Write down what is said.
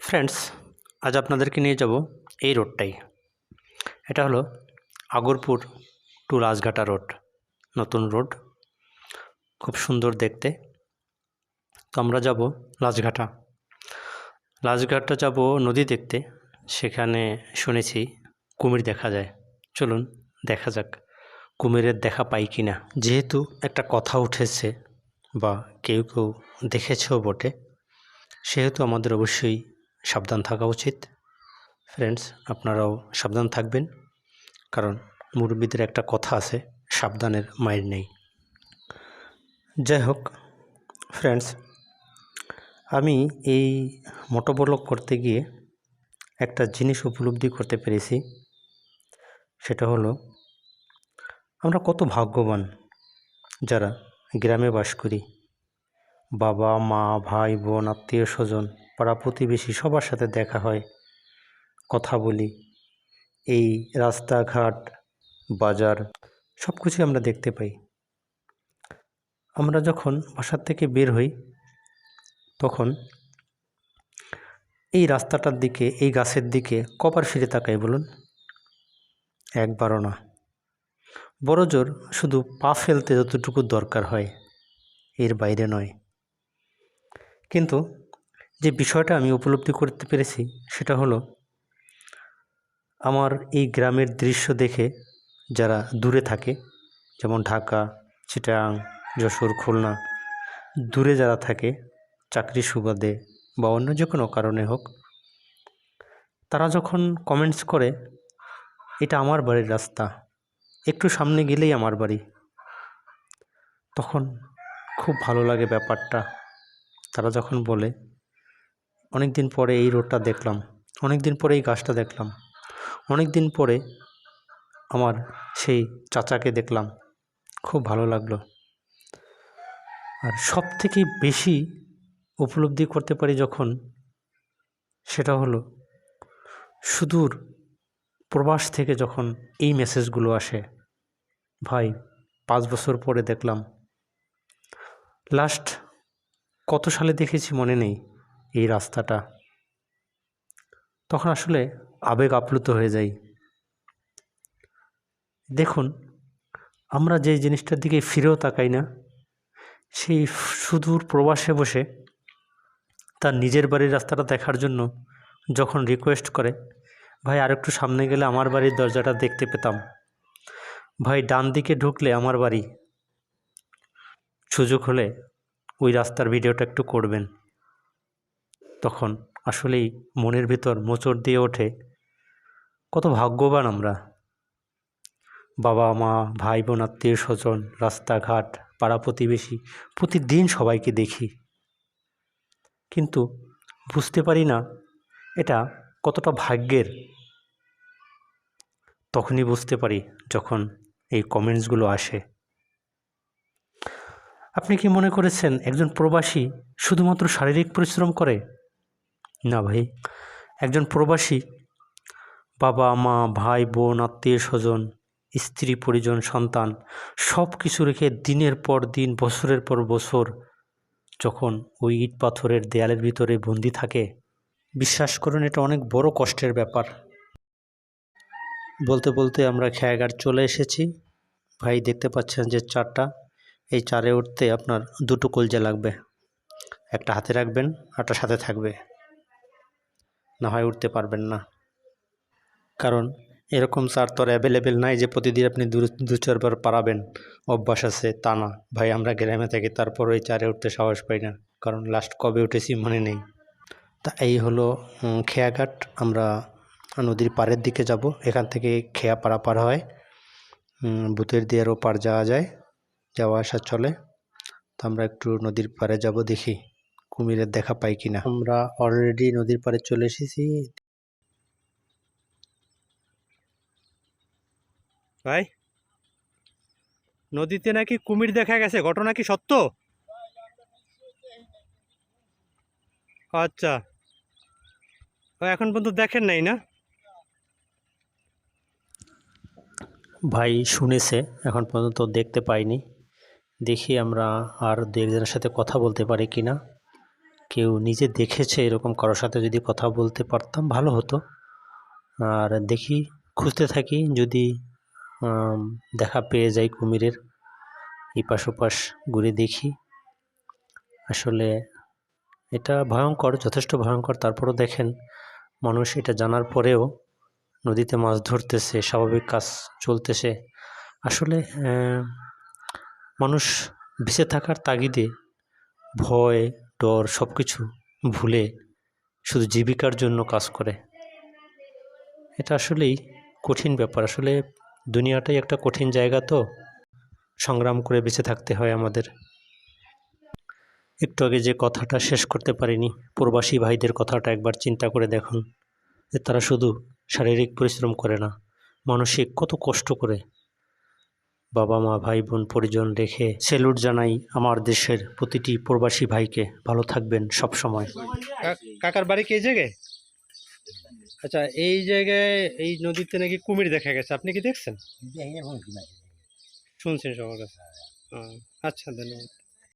Friends আজ আপনাদেরকে নিয়ে যাব এই রোডটাই। এটা হলো আগরপুর টু রাজঘাটা রোড, নতুন রোড। খুব সুন্দর দেখতে। তো আমরা যাব রাজঘাটা। রাজঘাটটা যাব নদী দেখতে, সেখানে শুনেছি কুমির দেখা যায়। চলুন দেখা যাক কুমিরের দেখা পাই কি না যেহেতু একটা কথা উঠেছে বা কেউ কেউ দেখেছেও বটে, সেহেতু আমাদের অবশ্যই সাবধান থাকা উচিত। ফ্রেন্ডস আপনারাও সাবধান থাকবেন। কারণ মুরব্বীদের একটা কথা আছে, সাবধানের মায়ের নেই। যাই হোক ফ্রেন্ডস আমি এই মোটোবলক করতে গিয়ে একটা জিনিস উপলব্ধি করতে পেরেছি। সেটা হলো, আমরা কত ভাগ্যবান যারা গ্রামে বাস করি। বাবা, মা, ভাই, বোন, আত্মীয় স্বজন, পাড়া প্রতিবেশী সবার সাথে দেখা হয়। কথা বলি। এই রাস্তাঘাট, বাজার সব কিছুই আমরা দেখতে পাই। আমরা যখন বাসার থেকে বের হই, তখন এই রাস্তাটার দিকে, এই গাছের দিকে কবার ফিরে তাকাই বলুন। একবারও না। বড় জোর শুধু পা ফেলতে যতটুকু দরকার হয়, এর বাইরে নয়। কিন্তু যে বিষয়টা আমি উপলব্ধি করতে পেরেছি সেটা হলো, আমার এই গ্রামের দৃশ্য দেখে যারা দূরে থাকে, যেমন ঢাকা, চিটাং, যশোর, খুলনা, দূরে যারা থাকে, চাকরি সুবাদে বা অন্য যে কোনো কারণে হোক, তারা যখন কমেন্টস করে, এটা আমার বাড়ির রাস্তা, একটু সামনে গেলেই আমার বাড়ি, তখন খুব ভালো লাগে ব্যাপারটা। তারা যখন বলে অনেক দিন পরে এই রোডটা দেখলাম অনেক দিন পরে এই গাছটা দেখলাম অনেক দিন পরে আমার সেই চাচাকে দেখলাম, খুব ভালো লাগল। আর সব থেকে বেশি উপলব্ধি করতে পারি যখন সেটা হলো, সুদূর প্রবাস থেকে যখন এই মেসেজগুলো আসে, ভাই, পাঁচ বছর পরে দেখলাম লাস্ট কত সালে দেখেছি মনে নেই এই রাস্তাটা। তখন আসলে আবেগ আপ্লুত হয়ে যাই। দেখুন, আমরা যে জিনিসটার দিকে ফিরেও তাকাই না, সেই সুদূর প্রবাসে বসে তার নিজের বাড়ির রাস্তাটা দেখার জন্য যখন রিকোয়েস্ট করে, ভাই, আরেকটু সামনে গেলে আমার বাড়ির দরজাটা দেখতে পেতাম। ভাই, ডান দিকে ঢুকলে আমার বাড়ি। সুযোগ হলে ওই রাস্তার ভিডিওটা একটু করবেন। তখন আসলেই মনের ভিতর মোচড় দিয়ে ওঠে, কত ভাগ্যবান আমরা। বাবা, মা, ভাই বোন, আত্মীয় স্বজন, রাস্তাঘাট, পাড়া প্রতিবেশী, প্রতিদিন সবাইকে দেখি। কিন্তু বুঝতে পারি না এটা কতটা ভাগ্যের। তখনই বুঝতে পারি যখন এই কমেন্টসগুলো আসে। আপনি কি মনে করেছেন একজন প্রবাসী শুধুমাত্র শারীরিক পরিশ্রম করে? না ভাই, একজন প্রবাসী, বাবা, মা, ভাই, বোন, আত্মীয় স্বজন, স্ত্রী, পরিজন, সন্তান সব কিছু রেখে দিনের পর দিন, বছরের পর বছর যখন ওই ইট পাথরের দেয়ালের ভিতরে বন্দি থাকে, বিশ্বাস করুন এটা অনেক বড় কষ্টের ব্যাপার। বলতে বলতে আমরা খেয়াঘাট চলে এসেছি। ভাই, দেখতে পাচ্ছেন যে চারটা এই চারে উঠতে আপনার দুটো কলজা লাগবে। একটা হাতে রাখবেন একটা সাথে থাকবে। না হয় উঠতে পারবেন না। কারণ এরকম চার তো আর অ্যাভেলেবেল নাই যে প্রতিদিন আপনি দু চারবার পারাবেন। অভ্যাস আছে, তা না। ভাই, আমরা গ্রামে থাকি তারপর ওই চারে উঠতে সাহস পাই না। কারণ লাস্ট কবে উঠেছি মনে নেই। তা এই হলো খেয়াঘাট। আমরা নদীর পাড়ের দিকে যাব। এখান থেকে খেয়া পারাপার হয়। ভূতের দিয়ারও পার যাওয়া যায়। যাওয়া আসা চলে। তো আমরা একটু নদীর পাড়ে যাব দেখি কুমিরের দেখা পাই কিনা। আমরা অলরেডি নদীর পাড়ে চলে এসেছি। ভাই নদীতে নাকি কুমির দেখা গেছে? ঘটনা কি সত্য? আচ্ছা। ও এখন পর্যন্ত দেখেন নাই না? ভাই শুনেছে এখন পর্যন্ত দেখতে পাইনি। দেখি আমরা আর দু একজনের সাথে কথা বলতে পারি কি না। কেউ নিজে দেখেছে এরকম কারোর সাথে যদি কথা বলতে পারতাম, ভালো হতো। আর দেখি, খুঁজতে থাকি, যদি দেখা পেয়ে যাই কুমিরের এপাশ ওপাশ ঘুরে দেখি। আসলে এটা ভয়ঙ্কর, যথেষ্ট ভয়ঙ্কর। তারপরও দেখেন, মানুষ এটা জানার পরেও নদীতে মাছ ধরতেছে, স্বাভাবিক কাজ চলতেছে। আসলে মানুষ বেঁচে থাকার তাগিদে ভয়, ডর সব কিছু ভুলে শুধু জীবিকার জন্য কাজ করে। এটা আসলেই কঠিন ব্যাপার। আসলে দুনিয়াটাই একটা কঠিন জায়গা তো। সংগ্রাম করে বেঁচে থাকতে হয় আমাদের। একটু আগে যে কথাটা শেষ করতে পারিনি, প্রবাসী ভাইদের কথাটা একবার চিন্তা করে দেখুন। যে তারা শুধু শারীরিক পরিশ্রম করে না, মানসিক কত কষ্ট করে বাবা মা ভাই বোন পরিজন রেখে সেলুট জানাই আমার দেশের প্রতিটি প্রবাসী ভাইকে। ভালো থাকবেন সব সময় কাকার বাড়ি কি এই জায়গায়? আচ্ছা এই জায়গায় এই নদীতে নাকি কুমির দেখা গেছে। আপনি কি দেখছেন? শুনছেন সবার কাছে? আচ্ছা ধন্যবাদ।